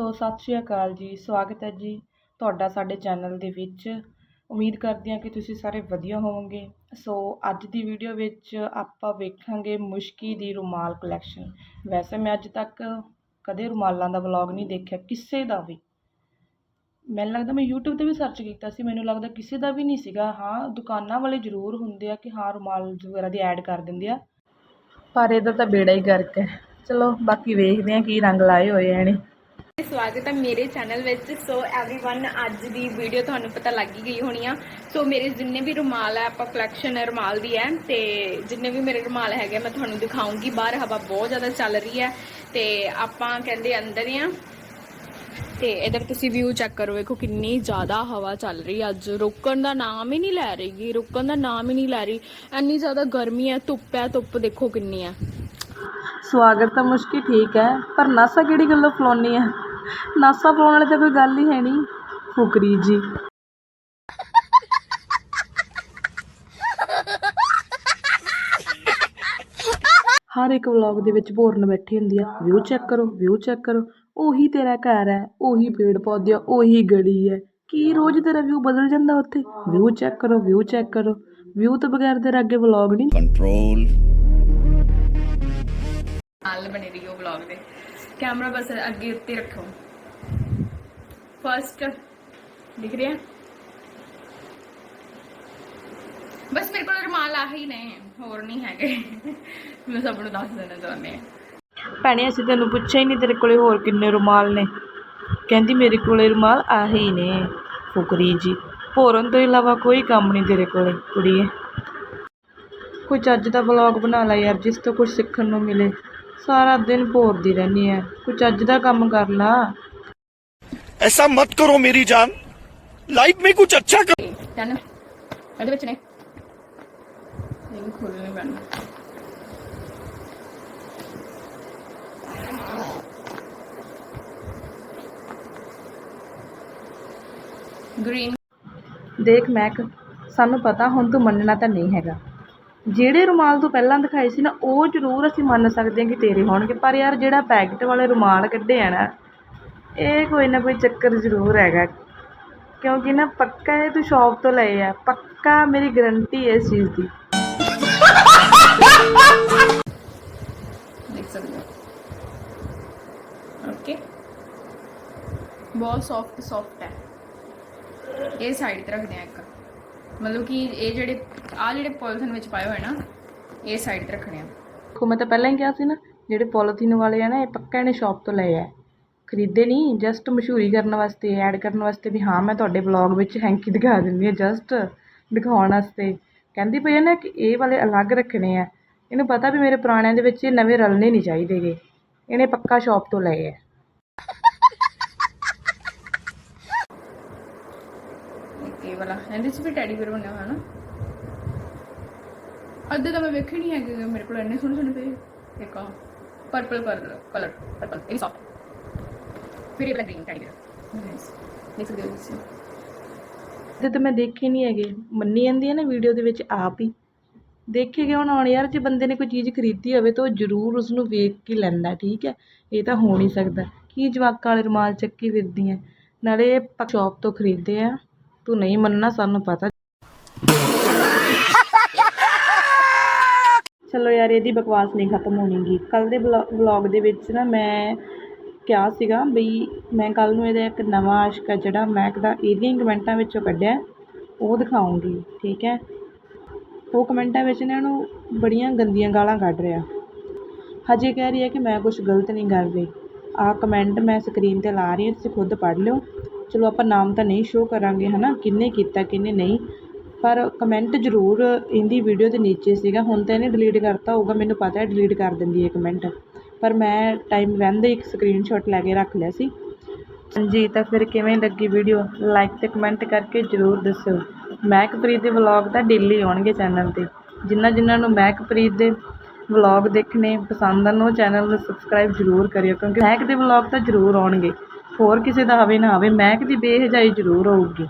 ਸੋ ਸਤਿ ਸ਼੍ਰੀ ਅਕਾਲ ਜੀ, ਸਵਾਗਤ ਹੈ ਜੀ ਤੁਹਾਡਾ ਸਾਡੇ ਚੈਨਲ ਦੇ ਵਿੱਚ। ਉਮੀਦ ਕਰਦੀ ਹਾਂ ਕਿ ਤੁਸੀਂ ਸਾਰੇ ਵਧੀਆ ਹੋਵੋਗੇ। ਸੋ ਅੱਜ ਦੀ ਵੀਡੀਓ ਵਿੱਚ ਆਪਾਂ ਵੇਖਾਂਗੇ ਮੁਸ਼ਕੀ ਦੀ ਰੁਮਾਲ ਕਲੈਕਸ਼ਨ ਵੈਸੇ ਮੈਂ ਅੱਜ ਤੱਕ ਕਦੇ ਰੁਮਾਲਾਂ ਦਾ ਵਲੌਗ ਨਹੀਂ ਦੇਖਿਆ, ਕਿਸੇ ਦਾ ਵੀ। ਮੈਨੂੰ ਲੱਗਦਾ ਮੈਂ YouTube ਤੇ ਵੀ ਸਰਚ ਕੀਤਾ ਸੀ, ਮੈਨੂੰ ਲੱਗਦਾ ਕਿਸੇ ਦਾ ਵੀ ਨਹੀਂ ਸੀਗਾ। ਹਾਂ, ਦੁਕਾਨਾਂ ਵਾਲੇ ਜ਼ਰੂਰ ਹੁੰਦੇ ਆ ਕਿ ਹਾਂ, ਰੁਮਾਲ ਵਗੈਰਾ ਦੀ ਐਡ ਕਰ ਦਿੰਦੇ ਆ। ਪਰ ਇਹਦਾ ਤਾਂ ਬੇੜਾ ਹੀ ਗਰਕ ਹੈ। ਚਲੋ, ਬਾਕੀ ਵੇਖਦੇ ਆ ਕੀ ਰੰਗ ਲਾਏ ਹੋਏ ਆ ਇਹਨੇ। ਸਵਾਗਤ ਹੈ ਮੇਰੇ ਚੈਨਲ ਵਿੱਚ ਸੋ एवरीवन ਅੱਜ ਦੀ ਵੀਡੀਓ ਤੁਹਾਨੂੰ ਪਤਾ ਲੱਗ ਹੀ ਗਈ ਹੋਣੀ ਆ ਸੋ ਮੇਰੇ ਜਿੰਨੇ ਵੀ ਰੁਮਾਲ ਹੈ ਆਪਾਂ ਕਲੈਕਸ਼ਨ ਹੈ ਰੁਮਾਲ ਦੀ ਹੈ ਤੇ ਜਿੰਨੇ ਵੀ ਮੇਰੇ ਰੁਮਾਲ ਹੈਗੇ ਮੈਂ ਤੁਹਾਨੂੰ ਦਿਖਾਉਂਗੀ ਬਾਹਰ ਹਵਾ ਬਹੁਤ ਜ਼ਿਆਦਾ ਚੱਲ ਰਹੀ ਹੈ ਤੇ ਆਪਾਂ ਕਹਿੰਦੇ ਅੰਦਰ ਹੀ ਆ ਤੇ ਇਧਰ ਤੁਸੀਂ ਵਿਊ ਚੈੱਕ ਕਰੋ ਵੇਖੋ ਕਿੰਨੀ ਜ਼ਿਆਦਾ ਹਵਾ ਚੱਲ ਰਹੀ ਹੈ ਅੱਜ ਰੁਕਣ ਦਾ ਨਾਮ ਹੀ ਨਹੀਂ ਲੈ ਰਹੀਗੀ ਰੁਕਣ ਦਾ ਨਾਮ ਹੀ ਨਹੀਂ ਲੈ ਰਹੀ ਇੰਨੀ ਜ਼ਿਆਦਾ ਗਰਮੀ ਹੈ ਧੁੱਪ ਹੈ ਧੁੱਪ ਦੇਖੋ ਕਿੰਨੀ ਹੈ ਸਵਾਗਤ ਤਾਂ ਮੁਸ਼ਕਿਲ ਠੀਕ ਹੈ ਪਰ ਨਾਸਾ ਕਿਹੜੀ ਗੱਲੋਂ ਫਲਾਉਣੀ ਹੈ ਨਾਸਾ ਫਲਾਉਣ ਵਾਲੀ ਤਾਂ ਕੋਈ ਗੱਲ ਹੀ ਹੈ ਨਹੀਂ। ਫੁਕਰੀ ਜੀ। ਹਰ ਇੱਕ ਵਲੌਗ ਦੇ ਵਿੱਚ ਭੋਰਨ ਬੈਠੀ ਹੁੰਦੀ ਆ। ਵਿਊ ਚੈੱਕ ਕਰੋ ਵਿਊ ਚੈੱਕ ਕਰੋ। ਉਹੀ ਤੇਰਾ ਘਰ ਹੈ ਉਹੀ ਪੇੜ ਪੌਦੇ ਆ ਉਹੀ ਗਲੀ ਹੈ। ਕੀ ਰੋਜ਼ ਤੇਰਾ ਵਿਊ ਬਦਲ ਜਾਂਦਾ ਉੱਥੇ? ਵਿਊ ਚੈੱਕ ਕਰੋ ਵਿਊ ਚੈੱਕ ਕਰੋ। ਵਿਊ ਤੋਂ ਬਗੈਰ ਤੇਰਾ ਅੱਗੇ ਵਲੌਗ ਨਹੀਂ। Control ਨਾਲ ਬਣੇ ਰਹੀਓ ਵਲੌਗ ਦੇ। ਕੈਮਰਾ ਬਸ ਅੱਗੇ ਉੱਤੇ ਰੱਖੋ। ਫਰਸਟ ਦਿਖ ਰਿਹਾ? ਬਸ ਮੇਰੇ ਕੋਲ ਰੁਮਾਲ ਆ ਹੀ ਨੇ, ਹੋਰ ਨਹੀਂ ਹੈਗੇ। ਮੈਂ ਸਭ ਨੂੰ ਦੱਸ ਦੇਣਾ ਚਾਹੁੰਦੀ ਹਾਂ। ਭੈਣੇ, ਅਸੀਂ ਤੈਨੂੰ ਪੁੱਛਿਆ ਹੀ ਨਹੀਂ ਤੇਰੇ ਕੋਲੇ ਹੋਰ ਕਿੰਨੇ ਰੁਮਾਲ ਨੇ। ਕਹਿੰਦੀ ਮੇਰੇ ਕੋਲੇ ਰੁਮਾਲ ਆਹੀ ਨੇ, ਫੁਕਰੀ ਜੀ। ਹੋਰਨ ਤੋਂ ਇਲਾਵਾ ਕੋਈ ਕੰਮ ਨਹੀਂ ਤੇਰੇ ਕੋਲੇ, ਕੁੜੀਏ। ਕੋਈ ਚੱਜ ਦਾ ਵਲੌਗ ਬਣਾ ਲੈ ਯਾਰ, ਜਿਸ ਤੋਂ ਕੁਝ ਸਿੱਖਣ ਨੂੰ ਮਿਲੇ। ਸਾਰਾ ਦਿਨ ਬੋਰਦੀ ਰਹਿੰਦੀ ਐ। ਕੋਈ ਅੱਜ ਦਾ ਕੰਮ ਕਰ ਲਾ। ਐਸਾ ਮਤ ਕਰੋ ਮੇਰੀ ਜਾਨ। ਲਾਈਫ ਮੇਂ ਕੁਝ ਅੱਛਾ ਕਰ ਗ੍ਰੀਨ ਦੇਖ ਮੈਕ ਸਾਨੂੰ ਪਤਾ ਹੁਣ ਤੂੰ ਮੰਨਣਾ ਤਾਂ ਨਹੀਂ ਹੈਗਾ। ਜਿਹੜੇ ਰੁਮਾਲ ਤੂੰ ਪਹਿਲਾਂ ਦਿਖਾਏ ਸੀ ਨਾ, ਉਹ ਜ਼ਰੂਰ ਅਸੀਂ ਮੰਨ ਸਕਦੇ ਹਾਂ ਕਿ ਤੇਰੇ ਹੋਣਗੇ, ਪਰ ਯਾਰ ਜਿਹੜਾ ਪੈਕਟ ਵਾਲੇ ਰੁਮਾਲ ਕੱਢੇ ਆ ਨਾ, ਇਹ ਕੋਈ ਨਾ ਕੋਈ ਚੱਕਰ ਜ਼ਰੂਰ ਹੈਗਾ। ਕਿਉਂਕਿ ਨਾ ਪੱਕਾ ਇਹ ਤੂੰ ਸ਼ਾਪ ਤੋਂ ਲਏ ਆ, ਪੱਕਾ ਮੇਰੀ ਗਰੰਟੀ ਹੈ ਇਸ ਚੀਜ਼ ਦੀ। ਦੇਖ ਸਕਦੇ ਹੋ। ਓਕੇ ਬਹੁਤ ਸੌਫਟ ਸੌਫਟ ਹੈ। ਇਹ ਸਾਈਡ ਤੇ ਰੱਖਦੇ ਆ ਇੱਕ। ਮਤਲਬ ਕਿ ਇਹ ਜਿਹੜੇ ਆ ਜਿਹੜੇ ਪੋਲੀਥੀਨ ਵਿੱਚ ਪਾਏ ਹੋਏ ਨਾ, ਇਹ ਸਾਈਡ ਤੇ ਰੱਖਣੇ ਆ। ਦੇਖੋ, ਮੈਂ ਤਾਂ ਪਹਿਲਾਂ ਹੀ ਕਿਹਾ ਸੀ ਨਾ, ਜਿਹੜੇ ਪੋਲੀਥੀਨ ਵਾਲੇ ਆ ਨਾ, ਇਹ ਪੱਕਾ ਇਹਨੇ ਸ਼ਾਪ ਤੋਂ ਲਏ ਆ। ਖਰੀਦੇ ਨਹੀਂ ਜਸਟ ਮਸ਼ਹੂਰੀ ਕਰਨ ਵਾਸਤੇ ਐਡ ਕਰਨ ਵਾਸਤੇ ਵੀ ਹਾਂ, ਮੈਂ ਤੁਹਾਡੇ ਬਲੌਗ ਵਿੱਚ ਹੈਂਕੀ ਦਿਖਾ ਦਿੰਦੀ ਹਾਂ ਜਸਟ ਦਿਖਾਉਣ ਵਾਸਤੇ। ਕਹਿੰਦੀ ਪਈ ਆ ਨਾ ਕਿ ਇਹ ਵਾਲੇ ਅਲੱਗ ਰੱਖਣੇ ਆ। ਇਹਨੂੰ ਪਤਾ ਵੀ ਮੇਰੇ ਪੁਰਾਣਿਆਂ ਦੇ ਵਿੱਚ ਇਹ ਨਵੇਂ ਰਲਣੇ ਨਹੀਂ ਚਾਹੀਦੇਗੇ ਇਹਨੇ ਪੱਕਾ ਸ਼ਾਪ ਤੋਂ ਲਏ ਆ। ਇਹ ਵਾਲਾ। ਇਹਦੇ 'ਚ ਵੀ ਟੈਡੀ ਬੀਅਰ ਬਣਿਆ ਹੋਇਆ ਨਾ। ਅੱਧੇ ਤਾਂ ਮੈਂ ਵੇਖੇ ਨਹੀਂ ਹੈਗੇ ਮੇਰੇ ਕੋਲ, ਇੰਨੇ ਸੋਹਣੇ ਸੋਹਣੇ ਪਏ। ਇੱਕ ਆ ਪਰਪਲ ਕਲਰ ਕਲਰ ਪਰਪਲ ਇਹ ਸੌਫਟ ਫਿਰ ਇਹ ਵਾਲਾ ਗ੍ਰੀਨ ਟੈਡੀ ਬੀਅਰ ਨਾਈਸ ਦੇਖ ਸਕਦੇ ਹੋ ਤੁਸੀਂ। ਤੇ ਤਾਂ ਮੈਂ ਦੇਖੇ ਨਹੀਂ ਹੈਗੇ। ਮੰਨੀ ਜਾਂਦੀ ਹੈ ਨਾ ਵੀਡੀਓ ਦੇ ਵਿੱਚ ਆਪ ਹੀ। ਦੇਖੇ ਕਿਉਂ ਨਾ ਯਾਰ, ਜੇ ਬੰਦੇ ਨੇ ਕੋਈ ਚੀਜ਼ ਖਰੀਦੀ ਹੋਵੇ ਤਾਂ ਉਹ ਜ਼ਰੂਰ ਉਸ ਨੂੰ ਵੇਖ ਕੇ ਲੈਂਦਾ, ਠੀਕ ਹੈ? ਇਹ ਤਾਂ ਹੋ ਨਹੀਂ ਸਕਦਾ। ਕੀ ਜਵਾਕਾਂ ਵਾਲੇ ਰੁਮਾਲ ਚੱਕੀ ਫਿਰਦੀ ਹੈ ਨਾਲੇ ਇਹ ਸ਼ਾਪ ਤੋਂ ਖਰੀਦੇ ਆ। ਤੂੰ ਨਹੀਂ ਮੰਨਣਾ, ਸਾਨੂੰ ਪਤਾ। ਚਲੋ ਯਾਰ, ਇਹਦੀ ਬਕਵਾਸ ਨਹੀਂ ਖਤਮ ਹੋਣੀਗੀ। ਕੱਲ ਦੇ ਵਲੌਗ ਦੇ ਵਿੱਚ ਨਾ ਮੈਂ ਕਿਹਾ ਸੀਗਾ ਬਈ, ਮੈਂ ਕੱਲ ਨੂੰ ਇਹਦਾ ਇੱਕ ਨਵਾਂ ਆਸ਼ਕ ਆ ਜਿਹੜਾ ਮੈਕ ਦਾ ਇਹਦੀਆਂ ਹੀ ਕਮੈਂਟਾਂ ਵਿੱਚੋਂ ਕੱਢਿਆ। ਉਹ ਦਿਖਾਉਂਗੀ, ਠੀਕ ਹੈ? ਉਹ ਕਮੈਂਟਾਂ ਵਿੱਚ ਇਹਨਾਂ ਨੂੰ ਬੜੀਆਂ ਗੰਦੀਆਂ ਗਾਲਾਂ ਕੱਢ ਰਿਹਾ। ਹਜੇ ਕਹਿ ਰਹੀ ਹੈ ਕਿ ਮੈਂ ਕੁਝ ਗਲਤ ਨਹੀਂ ਕਰ ਰਹੀ। ਆਹ ਕਮੈਂਟ ਮੈਂ ਸਕਰੀਨ ਤੇ ਲਾ ਰਹੀ ਹਾਂ, ਤੁਸੀਂ ਖੁਦ ਪੜ੍ਹ ਲਿਓ। ਚਲੋ ਆਪਾਂ ਨਾਮ ਤਾਂ ਨਹੀਂ ਸ਼ੋਅ ਕਰਾਂਗੇ ਹੈ ਨਾ ਕਿੰਨੇ ਕੀਤਾ, ਕਿੰਨੇ ਨਹੀਂ। ਪਰ ਕਮੈਂਟ ਜ਼ਰੂਰ ਇਹਦੀ ਵੀਡੀਓ ਦੇ ਨੀਚੇ ਸੀਗਾ। ਹੁਣ ਤਾਂ ਇਹਨੇ ਡਿਲੀਟ ਕਰਤਾ ਹੋਊਗਾ, ਮੈਨੂੰ ਪਤਾ ਹੈ ਡਿਲੀਟ ਕਰ ਦਿੰਦੀ ਹੈ ਕਮੈਂਟ ਪਰ ਮੈਂ ਟਾਈਮ ਰਹਿੰਦੇ ਇੱਕ ਸਕਰੀਨਸ਼ਾਟ ਲੈ ਕੇ ਰੱਖ ਲਿਆ ਸੀ। ਹਾਂਜੀ, ਤਾਂ ਫਿਰ ਕਿਵੇਂ ਲੱਗੀ ਵੀਡੀਓ ਲਾਈਕ ਤੇ ਕਮੈਂਟ ਕਰਕੇ ਜ਼ਰੂਰ ਦੱਸਿਓ। ਮਹਿਕਪ੍ਰੀਤ ਦੇ ਵਲੌਗ ਤਾਂ ਡੇਲੀ ਆਉਣਗੇ ਚੈਨਲ 'ਤੇ। ਜਿਨ੍ਹਾਂ ਜਿਨ੍ਹਾਂ ਨੂੰ ਮਹਿਕਪ੍ਰੀਤ ਦੇ ਵਲੌਗ ਦੇਖਣੇ ਪਸੰਦ ਹਨ, ਉਹ ਚੈਨਲ ਨੂੰ ਸਬਸਕ੍ਰਾਈਬ ਜ਼ਰੂਰ ਕਰਿਓ, ਕਿਉਂਕਿ ਮਹਿਕ ਦੇ ਵਲੌਗ ਤਾਂ ਜ਼ਰੂਰ ਆਉਣਗੇ। ਹੋਰ ਕਿਸੇ ਦਾ ਆਵੇ ਨਾ ਆਵੇ ਮਹਿਕ ਦੀ ਬੇਹਜਾਈ ਜ਼ਰੂਰ ਹੋਊਗੀ।